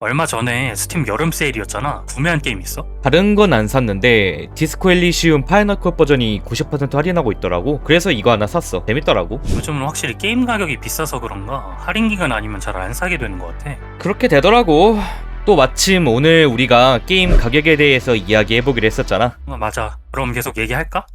얼마 전에 스팀 여름 세일이었잖아. 구매한 게임 있어? 다른 건 안 샀는데 디스코 엘리시움 파이널 컷 버전이 90% 할인하고 있더라고. 그래서 이거 하나 샀어. 재밌더라고. 요즘은 확실히 게임 가격이 비싸서 그런가 할인 기간 아니면 잘 안 사게 되는 것 같아. 그렇게 되더라고. 또 마침 오늘 우리가 게임 가격에 대해서 이야기해보기로 했었잖아. 어, 맞아. 그럼 계속 얘기할까?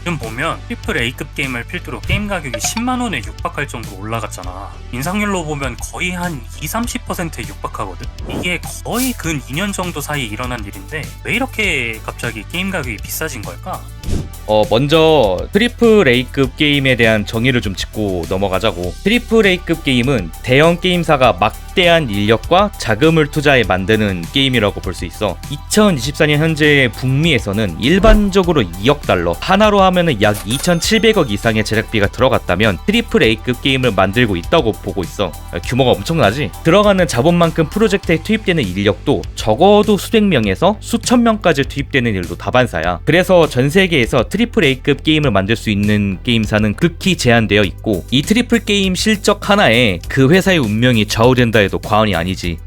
지금 보면 트리플 A급 게임을 필두로 게임 가격이 10만 원에 육박할 정도로 올라갔잖아. 인상률로 보면 거의 한 2-30%에 육박하거든. 이게 거의 근 2년 정도 사이 일어난 일인데 왜 이렇게 갑자기 게임 가격이 비싸진 걸까? 어, 먼저 트리플 A급 게임에 대한 정의를 좀 짚고 넘어가자고. 트리플 A급 게임은 대형 게임사가 막 대한 인력과 자금을 투자해 만드는 게임이라고 볼 수 있어. 2024년 현재 북미에서는 일반적으로 2억 달러, 하나로 하면은 약 2,700억 이상의 제작비가 들어갔다면 트리플 A급 게임을 만들고 있다고 보고 있어. 어, 규모가 엄청나지? 들어가는 자본만큼 프로젝트에 투입되는 인력도 적어도 수백 명에서 수천 명까지 투입되는 일도 다반사야. 그래서 전 세계에서 트리플 A급 게임을 만들 수 있는 게임사는 극히 제한되어 있고 이 트리플 게임 실적 하나에 그 회사의 운명이 좌우된다 해도 과언이 아니지.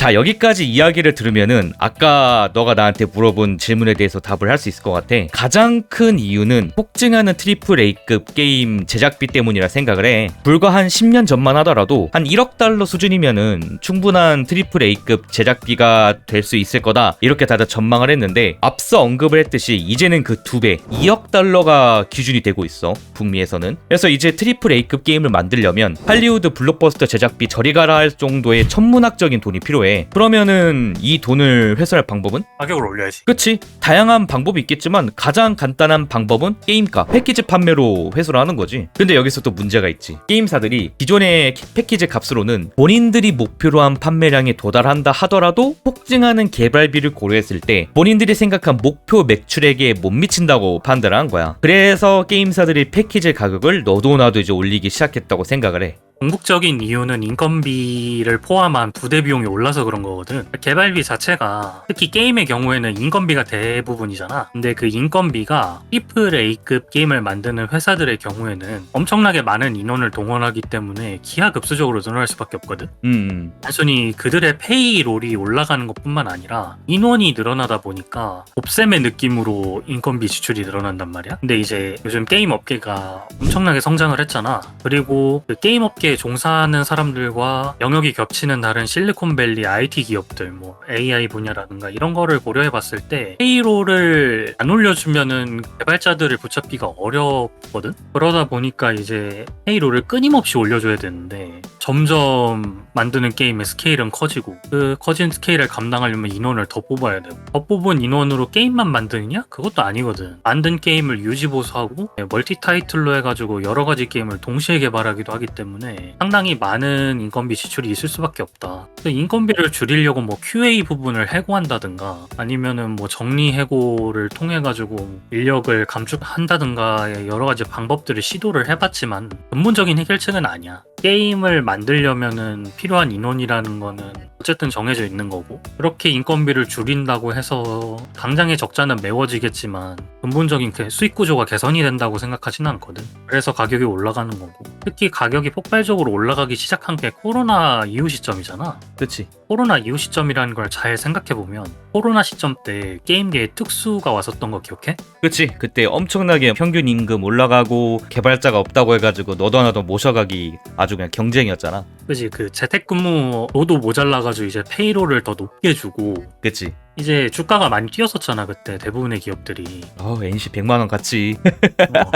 자 여기까지 이야기를 들으면은 아까 너가 나한테 물어본 질문에 대해서 답을 할 수 있을 것 같아. 가장 큰 이유는 폭증하는 트리플 A급 게임 제작비 때문이라 생각을 해. 불과 한 10년 전만 하더라도 한 1억 달러 수준이면은 충분한 트리플 A급 제작비가 될 수 있을 거다. 이렇게 다들 전망을 했는데 앞서 언급을 했듯이 이제는 그 두 배 2억 달러가 기준이 되고 있어 북미에서는. 그래서 이제 트리플 A급 게임을 만들려면 할리우드 블록버스터 제작비 저리 가라 할 정도의 천문학적인 돈이 필요해 그러면은 이 돈을 회수할 방법은? 가격을 올려야지. 그치. 다양한 방법이 있겠지만 가장 간단한 방법은 게임가 패키지 판매로 회수를 하는 거지. 근데 여기서 또 문제가 있지. 게임사들이 기존의 패키지 값으로는 본인들이 목표로 한 판매량에 도달한다 하더라도 폭증하는 개발비를 고려했을 때 본인들이 생각한 목표 매출액에 못 미친다고 판단을 한 거야. 그래서 게임사들이 패키지 가격을 너도 나도 이제 올리기 시작했다고 생각을 해 궁극적인 이유는 인건비를 포함한 부대 비용이 올라서 그런 거거든. 개발비 자체가 특히 게임의 경우에는 인건비가 대부분이잖아. 근데 그 인건비가 트리플 A급 게임을 만드는 회사들의 경우에는 엄청나게 많은 인원을 동원하기 때문에 기하급수적으로 늘어날 수밖에 없거든. 음 단순히 그들의 페이롤이 올라가는 것뿐만 아니라 인원이 늘어나다 보니까 곱셈의 느낌으로 인건비 지출이 늘어난단 말이야. 근데 이제 요즘 게임 업계가 엄청나게 성장을 했잖아. 그리고 그 게임 업계 에 종사하는 사람들과 영역이 겹치는 다른 실리콘밸리 IT 기업들, 뭐 AI 분야라든가 이런 거를 고려해 봤을 때 페이롤을 안 올려주면은 개발자들을 붙잡기가 어렵거든. 그러다 보니까 이제 페이롤을 끊임없이 올려줘야 되는데 점점 만드는 게임의 스케일은 커지고 그 커진 스케일을 감당하려면 인원을 더 뽑아야 되고 더 뽑은 인원으로 게임만 만드느냐? 그것도 아니거든 만든 게임을 유지보수하고 멀티 타이틀로 해가지고 여러 가지 게임을 동시에 개발하기도 하기 때문에 상당히 많은 인건비 지출이 있을 수밖에 없다. 인건비를 줄이려고 뭐 QA 부분을 해고한다든가 아니면은 뭐 정리 해고를 통해 가지고 인력을 감축한다든가 여러 가지 방법들을 시도를 해봤지만 근본적인 해결책은 아니야 게임을 만들려면은 필요한 인원이라는 거는 어쨌든 정해져 있는 거고 그렇게 인건비를 줄인다고 해서 당장의 적자는 메워지겠지만 근본적인 그 수익 구조가 개선이 된다고 생각하진 않거든. 그래서 가격이 올라가는 거고. 특히 가격이 폭발적으로 올라가기 시작한 게 코로나 이후 시점이잖아. 그치. 코로나 이후 시점이라는 걸 잘 생각해보면 코로나 시점 때 게임계에 특수가 왔었던 거 기억해? 그치. 그때 엄청나게 평균 임금 올라가고 개발자가 없다고 해가지고 너도 하나도 모셔가기 아주 그냥 경쟁이었잖아 그지? 그 재택근무로도 모자라가지고 이제 페이롤을 더 높게 주고 그치. 이제 주가가 많이 뛰었었잖아 그때 대부분의 기업들이. 어 NC 100만원 같지 어.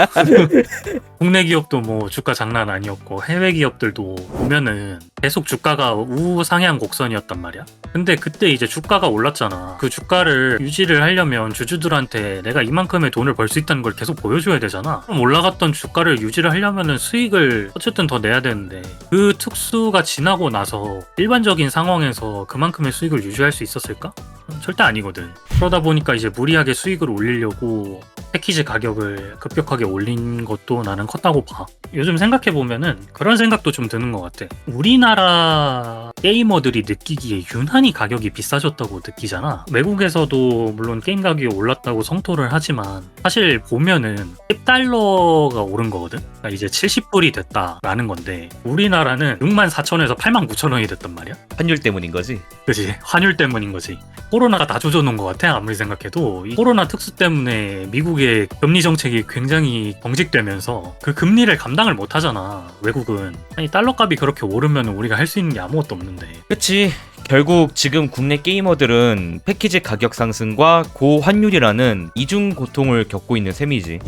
국내 기업도 뭐 주가 장난 아니었고 해외 기업들도 보면은 계속 주가가 우상향 곡선이었단 말이야. 근데 그때 이제 주가가 올랐잖아. 그 주가를 유지를 하려면 주주들한테 내가 이만큼의 돈을 벌 수 있다는 걸 계속 보여줘야 되잖아. 그럼 올라갔던 주가를 유지를 하려면은 수익을 어쨌든 더 내야 되는데 그 특수 가 지나고 나서 일반적인 상황에서 그만큼의 수익을 유지할 수 있었을까? 절대 아니거든. 그러다 보니까 이제 무리하게 수익을 올리려고 패키지 가격을 급격하게 올린 것도 나는 컸다고 봐. 요즘 생각해 보면은 그런 생각도 좀 드는 것 같아. 우리나라 게이머들이 느끼기에 유난히 가격이 비싸졌다고 느끼잖아. 외국에서도 물론 게임 가격이 올랐다고 성토를 하지만 사실 보면은 10달러가 오른 거거든. 그러니까 이제 70불이 됐다라는 건데 우리나라는 6만 4천에서 8만 9천 원이 됐단 말이야. 환율 때문인 거지. 그지 환율 때문인 거지 코로나가 다 조져놓은 것 같아 아무리 생각해도 이 코로나 특수 때문에 미국의 금리 정책이 굉장히 경직되면서 그 금리를 감당을 못하잖아 외국은 아니 달러 값이 그렇게 오르면 우리가 할 수 있는 게 아무것도 없는데 그치. 결국 지금 국내 게이머들은 패키지 가격 상승과 고환율이라는 이중 고통을 겪고 있는 셈이지.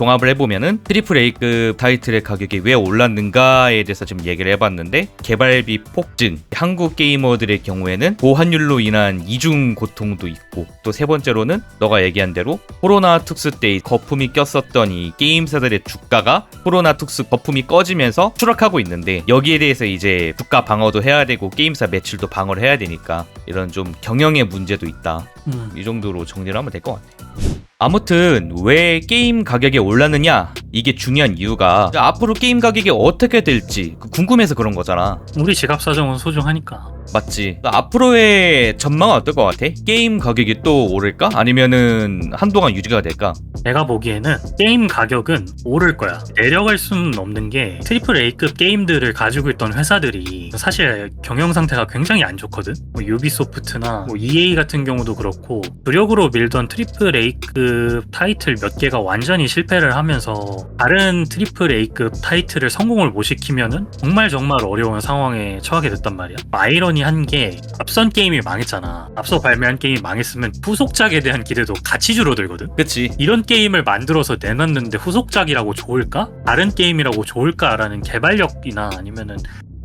종합을 해보면은 트리플 A급 타이틀의 가격이 왜 올랐는가에 대해서 지금 얘기를 해봤는데 개발비 폭증, 한국 게이머들의 경우에는 고환율로 인한 이중 고통도 있고 또 세 번째로는 너가 얘기한 대로 코로나 특수 때 거품이 꼈었던 이 게임사들의 주가가 코로나 특수 거품이 꺼지면서 추락하고 있는데 여기에 대해서 이제 주가 방어도 해야 되고 게임사 매출도 방어를 해야 되니까 이런 좀 경영의 문제도 있다. 음, 이 정도로 정리를 하면 될 것 같아요. 아무튼 왜 게임 가격이 올랐느냐? 이게 중요한 이유가 앞으로 게임 가격이 어떻게 될지 그 궁금해서 그런 거잖아. 우리 지갑 사정은 소중하니까 맞지 앞으로의 전망은 어떨 것 같아? 게임 가격이 또 오를까? 아니면은 한동안 유지가 될까? 내가 보기에는 게임 가격은 오를 거야. 내려갈 수는 없는 게 트리플 A급 게임들을 가지고 있던 회사들이 사실 경영 상태가 굉장히 안 좋거든. 뭐 유비소프트나 뭐 EA 같은 경우도 그렇고 주력으로 밀던 트리플 A급 타이틀 몇 개가 완전히 실패를 하면서 다른 트리플 A급 타이틀을 성공을 못 시키면은 정말 정말 어려운 상황에 처하게 됐단 말이야. 아이러 니 한 게 앞선 게임이 망했잖아. 앞서 발매한 게임이 망했으면 후속작에 대한 기대도 같이 줄어들거든. 그치 이런 게임을 만들어서 내놨는데 후속작이라고 좋을까? 다른 게임이라고 좋을까라는 개발력이나 아니면은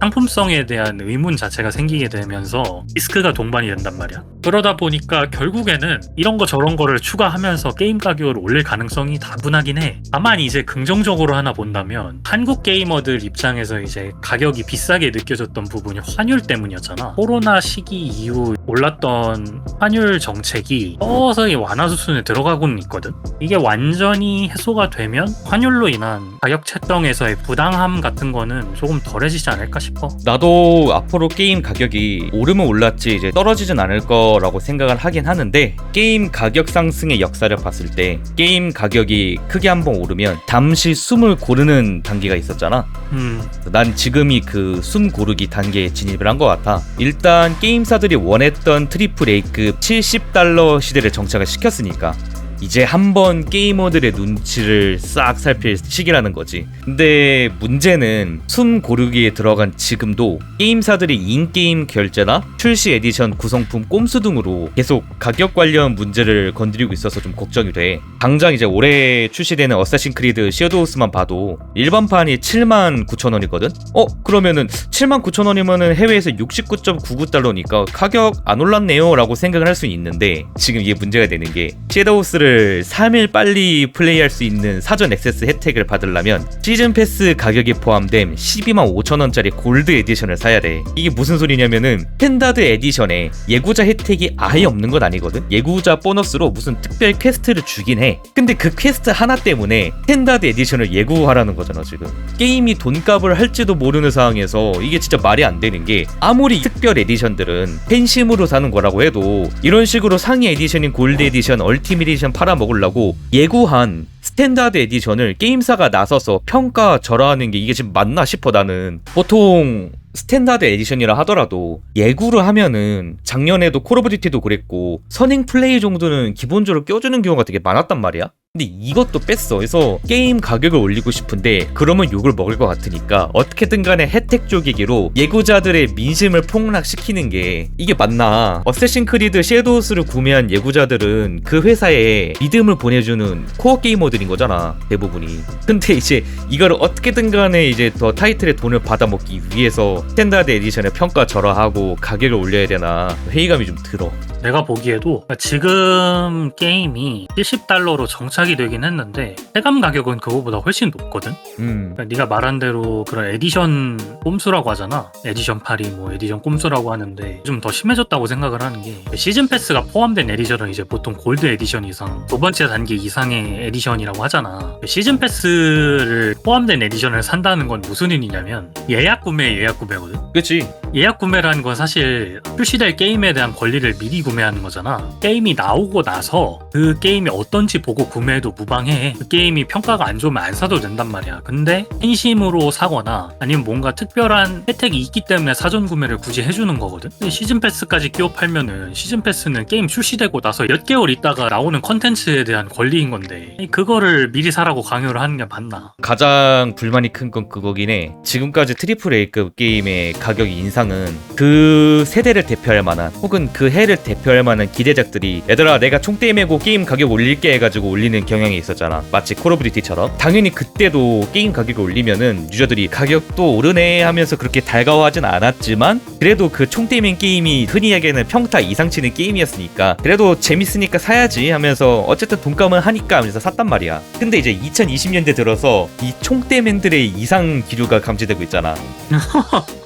상품성에 대한 의문 자체가 생기게 되면서 리스크가 동반이 된단 말이야. 그러다 보니까 결국에는 이런 거 저런 거를 추가하면서 게임 가격을 올릴 가능성이 다분하긴 해. 다만 이제 긍정적으로 하나 본다면 한국 게이머들 입장에서 이제 가격이 비싸게 느껴졌던 부분이 환율 때문이었잖아. 코로나 시기 이후 올랐던 환율 정책이 서서히 완화 수순에 들어가고는 있거든. 이게 완전히 해소가 되면 환율로 인한 가격 책정에서의 부당함 같은 거는 조금 덜해지지 않을까 싶어. 나도 앞으로 게임 가격이 오르면 올랐지 이제 떨어지진 않을 거라고 생각을 하긴 하는데 게임 가격 상승의 역사를 봤을 때 게임 가격이 크게 한번 오르면 잠시 숨을 고르는 단계가 있었잖아. 음, 난 지금이 그 숨 고르기 단계에 진입을 한 것 같아. 일단 게임사들이 원했 던 트리플 A급 70달러 시대를 정착을 시켰으니까 이제 한번 게이머들의 눈치를 싹 살필 시기라는 거지. 근데 문제는 숨 고르기에 들어간 지금도 게임사들이 인게임 결제나 출시 에디션 구성품 꼼수 등으로 계속 가격 관련 문제를 건드리고 있어서 좀 걱정이 돼. 당장 이제 올해 출시되는 어쌔신 크리드 시어도우스만 봐도 일반판이 7만 9천 원이거든? 어? 그러면은 7만 9천 원이면은 해외에서 69.99달러니까 가격 안 올랐네요 라고 생각을 할 수 있는데 지금 이게 문제가 되는 게 시어도우스를 3일 빨리 플레이할 수 있는 사전 액세스 혜택을 받으려면 시즌 패스 가격이 포함된 12만 5천 원짜리 골드 에디션을 사야 돼. 이게 무슨 소리냐면은 스탠다드 에디션에 예고자 혜택이 아예 없는 건 아니거든. 예고자 보너스로 무슨 특별 퀘스트를 주긴 해. 근데 그 퀘스트 하나 때문에 스탠다드 에디션을 예고하라는 거잖아 지금. 게임이 돈값을 할지도 모르는 상황에서 이게 진짜 말이 안 되는 게 아무리 특별 에디션들은 팬심으로 사는 거라고 해도 이런 식으로 상위 에디션인 골드 에디션, 얼티밋 에디션 팔아먹으려고 예고한 스탠다드 에디션을 게임사가 나서서 평가 절하하는 게 이게 지금 맞나 싶어 나는. 보통 스탠다드 에디션이라 하더라도 예구를 하면은 작년에도 콜 오브 듀티도 그랬고 선행 플레이 정도는 기본적으로 껴주는 경우가 되게 많았단 말이야 근데 이것도 뺐어. 그래서 게임 가격을 올리고 싶은데 그러면 욕을 먹을 것 같으니까 어떻게든 간에 혜택 쪼개기로 예고자들의 민심을 폭락시키는 게 이게 맞나? 어쌔신 크리드 섀도우스를 구매한 예고자들은 그 회사에 믿음을 보내주는 코어 게이머들인 거잖아 대부분이. 근데 이제 이걸 어떻게든 간에 이제 더 타이틀의 돈을 받아먹기 위해서 스탠다드 에디션의 평가 절하하고 가격을 올려야 되나 회의감이 좀 들어. 내가 보기에도 지금 게임이 70달러로 정착 이 되긴 했는데 체감 가격은 그거보다 훨씬 높거든. 음. 그러니까 네가 말한 대로 그런 에디션 꼼수라고 하잖아. 에디션 팔이 뭐 에디션 꼼수라고 하는데 좀 더 심해졌다고 생각을 하는 게 시즌 패스가 포함된 에디션은 이제 보통 골드 에디션 이상 두 번째 단계 이상의 에디션이라고 하잖아. 시즌 패스를 포함된 에디션을 산다는 건 무슨 의미냐면 예약 구매 예약 구매거든. 그치. 예약 구매라는 건 사실 출시될 게임에 대한 권리를 미리 구매하는 거잖아. 게임이 나오고 나서 그 게임이 어떤지 보고 구매해도 무방해. 그 게임이 평가가 안 좋으면 안 사도 된단 말이야. 근데 팬심으로 사거나 아니면 뭔가 특별한 혜택이 있기 때문에 사전 구매를 굳이 해주는 거거든. 시즌 패스까지 끼워 팔면은 시즌 패스는 게임 출시되고 나서 몇 개월 있다가 나오는 컨텐츠에 대한 권리인 건데 그거를 미리 사라고 강요를 하는 게 맞나? 가장 불만이 큰 건 그거긴 해. 지금까지 트리플 A급 게임의 가격 인상 은 그 세대를 대표할 만한 혹은 그 해를 대표할 만한 기대작들이 얘들아 내가 총대 메고 게임 가격 올릴게 해가지고 올리는 경향이 있었잖아. 마치 콜 오브 듀티처럼. 당연히 그때도 게임 가격을 올리면은 유저들이 가격도 오르네 하면서 그렇게 달가워하진 않았지만 그래도 그 총대맨 게임이 흔히 얘기하는 평타 이상 치는 게임이었으니까 그래도 재밌으니까 사야지 하면서 어쨌든 돈감은 하니까 하면서 샀단 말이야. 근데 이제 2020년대 들어서 이 총대맨들의 이상 기류가 감지되고 있잖아.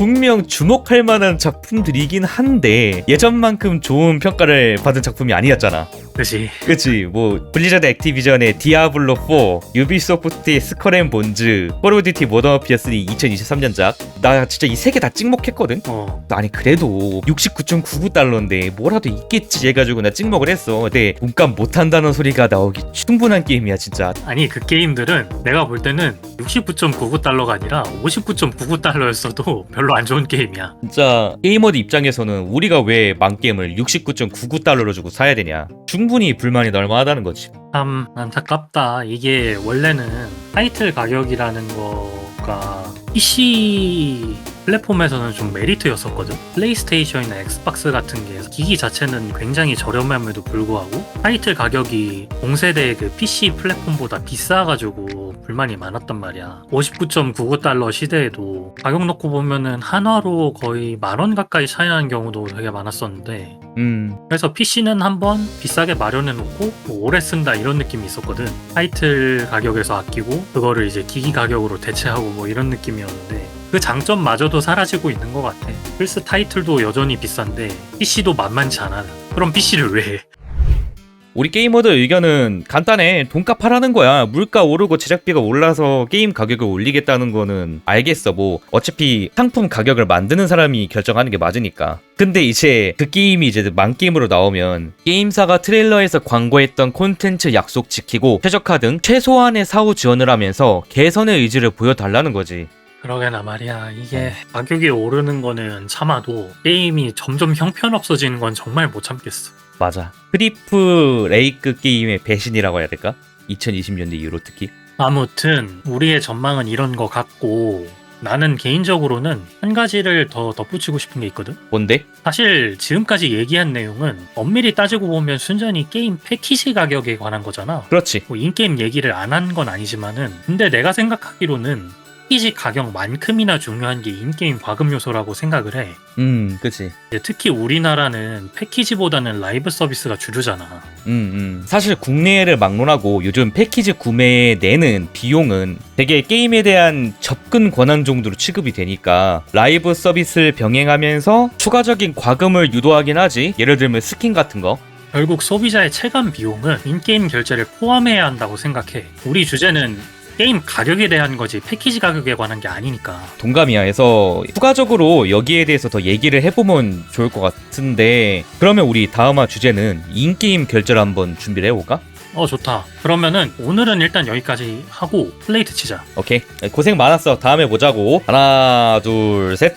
분명 주목할 만한 작품들이긴 한데 예전만큼 좋은 평가를 받은 작품이 아니었잖아. 그지? 그치 뭐 블리자드 액티비전의 디아블로 4 유비소프트의 스컬앤 본즈 콜 오브 듀티 모던 워피어스리 2023년작 나 진짜 이 세 개 다 찍먹했거든 어. 아니 그래도 69.99달러인데 뭐라도 있겠지 해가지고 나 찍먹을 했어 근데 돈값 못한다는 소리가 나오기 충분한 게임이야 진짜 아니 그 게임들은 내가 볼 때는 69.99달러가 아니라 59.99달러였어도 별로 안 좋은 게임이야. 진짜 게이머들 입장에서는 우리가 왜 망 게임을 69.99달러로 주고 사야 되냐 충분히 불만이 널만하다는 거지 참 안타깝다. 이게 원래는 타이틀 가격이라는 거가 PC 플랫폼에서는 좀 메리트였었거든. 플레이스테이션이나 엑스박스 같은 게 기기 자체는 굉장히 저렴함에도 불구하고 타이틀 가격이 동세대 그 PC 플랫폼보다 비싸가지고 불만이 많았단 말이야. 59.99달러 시대에도 가격 놓고 보면은 한화로 거의 만 원 가까이 차이 나는 경우도 되게 많았었는데 음 그래서 PC는 한번 비싸게 마련해 놓고 뭐 오래 쓴다 이런 느낌이 있었거든. 타이틀 가격에서 아끼고 그거를 이제 기기 가격으로 대체하고 뭐 이런 느낌이 었는데 그 장점마저도 사라지고 있는 것 같아. 플스 타이틀도 여전히 비싼데 PC도 만만치 않아. 그럼 PC를 왜 해? 우리 게이머들 의견은 간단해. 돈값 하라는 거야. 물가 오르고 제작비가 올라서 게임 가격을 올리겠다는 거는 알겠어. 뭐 어차피 상품 가격을 만드는 사람이 결정하는 게 맞으니까. 근데 이제 그 게임이 이제 만 게임으로 나오면 게임사가 트레일러에서 광고했던 콘텐츠 약속 지키고 최적화 등 최소한의 사후 지원을 하면서 개선의 의지를 보여달라는 거지. 그러게나 말이야. 이게 가격이 오르는 거는 참아도 게임이 점점 형편없어지는 건 정말 못 참겠어. 맞아. 트리플 A급 게임의 배신이라고 해야 될까? 2020년대 이후로 특히. 아무튼 우리의 전망은 이런 거 같고 나는 개인적으로는 한 가지를 더 덧붙이고 싶은 게 있거든. 뭔데? 사실 지금까지 얘기한 내용은 엄밀히 따지고 보면 순전히 게임 패키지 가격에 관한 거잖아. 그렇지. 뭐 인게임 얘기를 안 한 건 아니지만은 근데 내가 생각하기로는 패키지 가격만큼이나 중요한 게 인게임 과금 요소라고 생각을 해. 음, 그치. 이제 특히 우리나라는 패키지보다는 라이브 서비스가 주류잖아. 음, 음. 사실 국내를 막론하고 요즘 패키지 구매에 내는 비용은 되게 게임에 대한 접근 권한 정도로 취급이 되니까 라이브 서비스를 병행하면서 추가적인 과금을 유도하긴 하지. 예를 들면 스킨 같은 거. 결국 소비자의 체감 비용은 인게임 결제를 포함해야 한다고 생각해. 우리 주제는 게임 가격에 대한 거지 패키지 가격에 관한 게 아니니까. 동감이야 해서 추가적으로 여기에 대해서 더 얘기를 해보면 좋을 것 같은데 그러면 우리 다음화 주제는 인게임 결제를 한번 준비를 해볼까? 어 좋다. 그러면은 오늘은 일단 여기까지 하고 플레이트 치자. 오케이 고생 많았어 다음에 보자고 하나 둘 셋